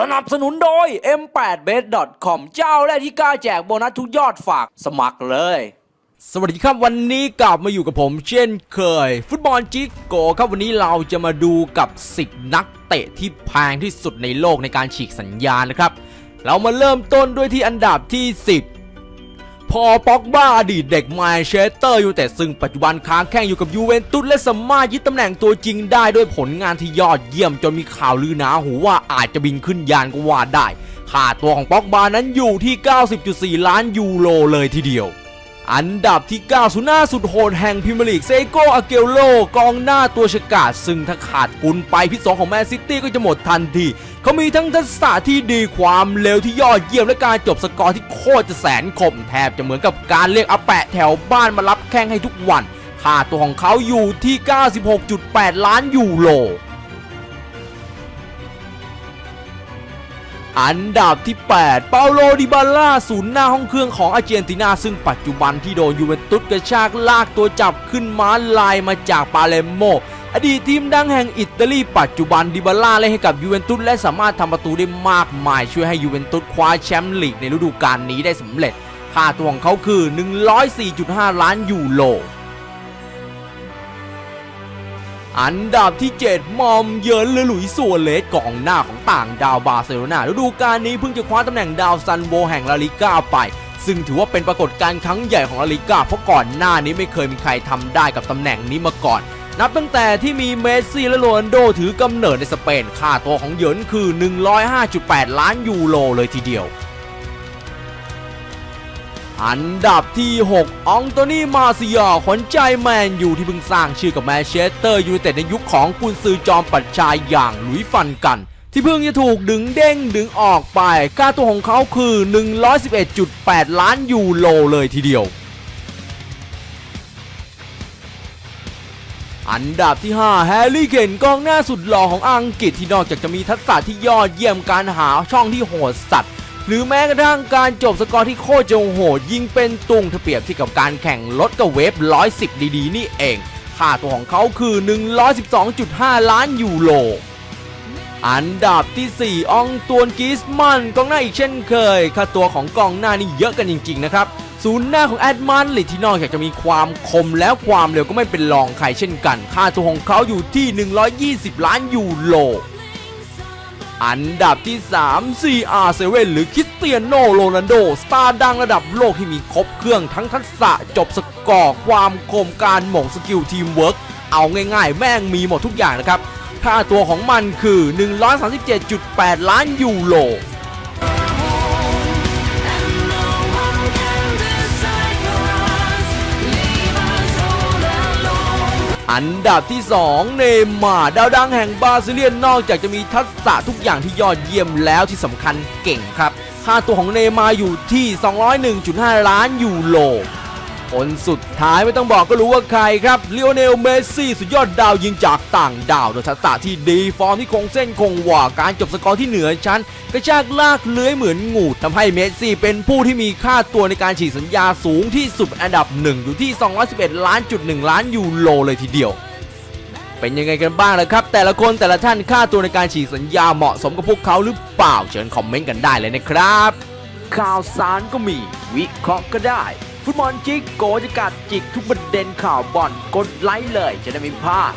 สนับสนุนโดย m8bet.com เจ้าแรกที่กล้าแจกโบนัสทุกยอดฝากสมัครเลย สวัสดีครับวันนี้กลับมาอยู่กับผม เช่นเคย ฟุตบอลจิกโกครับวันนี้เราจะมาดูกับ 10 นักเตะที่แพงที่สุดในโลกในการฉีกสัญญานะครับ เรามาเริ่มต้นด้วยที่อันดับที่ 10 พอป็อกบ้าอดีตเด็กแมนเชสเตอร์ยูไนเต็ดซึ่งปัจจุบันค้างแข่งอยู่กับยูเวนตุสและสามารถยึดตำแหน่งตัวจริงได้ด้วยผลงานที่ยอดเยี่ยมจนมีข่าวลือหนาหูว่าอาจจะบินขึ้นยานก็ว่าได้ค่าตัวของป็อกบานั้นอยู่ที่ 90.4 ล้านยูโรเลยทีเดียว อันดับที่ 9 สุน้าสุดโหดแห่งพรีเมียร์ลีกเซโกอาเกลโลกองหน้าตัวฉกาจซึ่งถ้าขาดกุนไปพิษสองของแมนซิตี้ก็จะหมดทันทีเขามีทั้งทักษะที่ดีความเร็วที่ยอดเยี่ยมและการจบสกอร์ที่โคตรจะแสนคมแทบจะเหมือนกับการเรียกอาแปะแถวบ้านมารับแข้งให้ทุกวันค่าตัวของเขาอยู่ที่ 96.8 ล้านยูโร อันดับที่ 8 เปาโลดิบาล่าศูนย์หน้าห้องเครื่องของอาร์เจนตินา ซึ่งปัจจุบันที่โดนยูเวนตุสกระชากลากตัวจับขึ้นม้าลายมาจากปาเลมโม อดีตทีมดังแห่งอิตาลี ปัจจุบันดิบาล่าเล่นให้กับยูเวนตุสและสามารถทำประตูได้มากมาย ช่วยให้ยูเวนตุสคว้าแชมป์ลีกในฤดูกาลนี้ได้สำเร็จ ค่าตัวของเขาคือ 104.5 ล้านยูโร อันดับที่ 7 มอมเยินเลอหลุยสัวเลสกองหน้าของต่างดาวบาร์เซโลนาฤดูกาลนี้เพิ่งจะคว้าตำแหน่งดาวซันโวแห่งลาลิก้าไป ซึ่งถือว่าเป็นปรากฏการณ์ครั้งใหญ่ของลาลิก้าเพราะก่อนหน้านี้ไม่เคยมีใครทำได้กับตำแหน่งนี้มาก่อน นับตั้งแต่ที่มีเมสซี่และโรนโดถือกำเนิดในสเปนค่าตัวของเยินคือ 105.8 ล้านยูโรเลยทีเดียว อันดับที่ 6 อองโตนีมาซิยาขวัญใจแมนยูที่เพิ่งสร้างชื่อกับแมนเชสเตอร์ยูไนเต็ดในยุคของกุนซือจอมปัดชายอย่างหลุยฟันกัน ที่เพิ่งจะถูกดึงเด้งดึงออกไปค่าตัวของเขาคือ 111.8 ล้านยูโรเลยทีเดียว อันดับที่ 5 แฮร์รี่เคนกองหน้าสุดหล่อของอังกฤษที่นอกจากจะมีทักษะที่ยอดเยี่ยมการหาช่องที่โหดสัตว์ หรือแม้กระทั่งการจบสกอร์ที่โคตรจะโหดยิงเป็นตุงถ้าเปรียบที่กับการแข่งรถกับเวฟ 110 ดีๆ นี่เอง ค่าตัวของเขาคือ 112.5 ล้านยูโรอันดับที่ 4 อองตวนกิสมันกองหน้าอีกเช่นเคย ค่าตัวของกองหน้านี่เยอะกันจริง ๆ นะครับ ศูนย์หน้าของแอดมันลิที่นอกจากจะมีความคมแล้วความเร็วก็ไม่เป็นรองใครเช่นกัน ค่าตัวของเขาอยู่ที่ 120 ล้านยูโร อันดับที่ 3 CR7 หรือคริสเตียโนโรนันโด สตาร์ดังระดับโลกที่มีครบเครื่องทั้งทักษะจบสกอร์ความคมการหม่งสกิลทีมเวิร์กเอาง่ายๆ แม่งมีหมดทุกอย่างนะครับ ค่าตัวของมันคือ 137.8 ล้านยูโร อันดับที่ 2 เนมมาดาวดังแห่งบราซิเลียนนอกจากจะมีทักษะทุกอย่างที่ยอดเยี่ยมแล้วที่สำคัญเก่งครับค่าตัวของเนย์มาร์อยู่ที่ 201.5 ล้านยูโร คนสุดท้ายไม่ต้องบอกก็รู้ว่าใครครับเลโอเนลเมสซี่สุดยอดดาวยิงจากต่างดาวโดยทักษะที่ดีฟอร์มที่คงเส้นคงวาการจบสกอร์ที่เหนือชั้น กระชากลากเลื้อยเหมือนงูทำให้เมสซี่เป็นผู้ที่มีค่าตัวในการฉีกสัญญาสูงที่สุดอันดับหนึ่งอยู่ที่ 211 ล้านจุด1ล้านยูโรเลยทีเดียวเป็นยังไงกันบ้างล่ะครับ แต่ละคนแต่ละท่านค่าตัวในการฉีกสัญญาเหมาะสมกับพวกเขาหรือเปล่า เชิญคอมเมนต์กันได้เลยนะครับ ข่าวสารก็มี วิเคราะห์ก็ได้ ฟุตบอลจิกโกจะกัดจิกทุกประเด็นข่าวบอลกดไลค์เลยจะได้ไม่พลาด